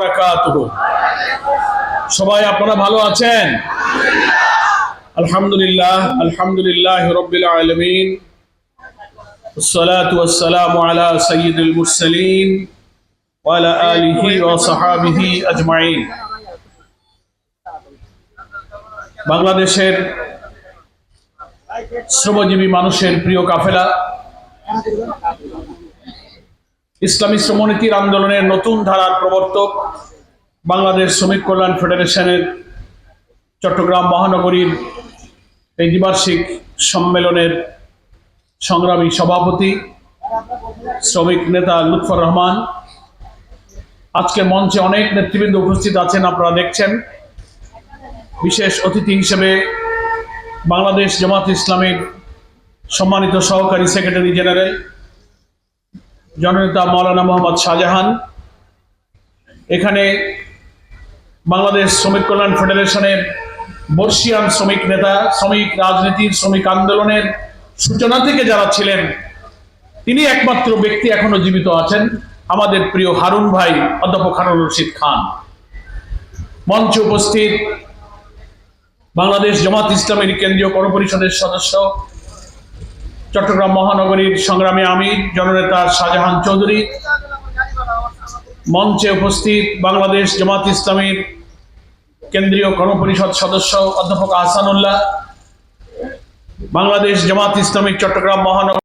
বারাকাতুহু সবাই আপনারা ভালো আছেন আলহামদুলিল্লাহ আলহামদুলিল্লাহ রব্বিল আলামিন والصلاة والسلام على سيد المرسلين وعلى آله وصحابه أجمعين বাংলাদেশের শ্রমজীবী মানুষের প্রিয় কাফেলা ইসলামী শ্রমনীতির আন্দোলনের নতুন ধারার প্রবর্তক বাংলাদেশ শ্রমিক কল্যাণ ফেডারেশনের চট্টগ্রাম মহানগরীর এই দ্বিবার্ষিক সম্মেলনের সংগ্রামী সভাপতি শ্রমিক নেতা লুৎফর রহমান। আজকের মঞ্চে অনেক নেতৃবৃন্দ উপস্থিত আছেন, আপনারা দেখছেন। বিশেষ অতিথি হিসেবে বাংলাদেশ জামাত ইসলামের সম্মানিত সহকারী সেক্রেটারি জেনারেল জননেতা মৌলানা মোহাম্মদ শাহজাহান, এখানে বাংলাদেশ শ্রমিক কল্যাণ ফেডারেশনের বর্ষিয়ান শ্রমিক নেতা, শ্রমিক রাজনীতির, শ্রমিক আন্দোলনের সূচনা থেকে যারা ছিলেন, তিনি একমাত্র ব্যক্তি এখনও জীবিত আছেন, আমাদের প্রিয় হারুন ভাই অধ্যাপক হারুন রশিদ খান। মঞ্চে উপস্থিত বাংলাদেশ জামাত ইসলামের কেন্দ্রীয় কর্মপরিষদের সদস্য চট্টগ্রাম মহানগরীর সংগ্রামী আমি, জননেতা শাহজাহান চৌধুরী। মঞ্চে উপস্থিত বাংলাদেশ জামাত ইসলামীর কেন্দ্রীয় গণপরিষদ সদস্য অধ্যাপক আহসানুল্লাহ, বাংলাদেশ জামাত ইসলামী চট্টগ্রাম মহানগর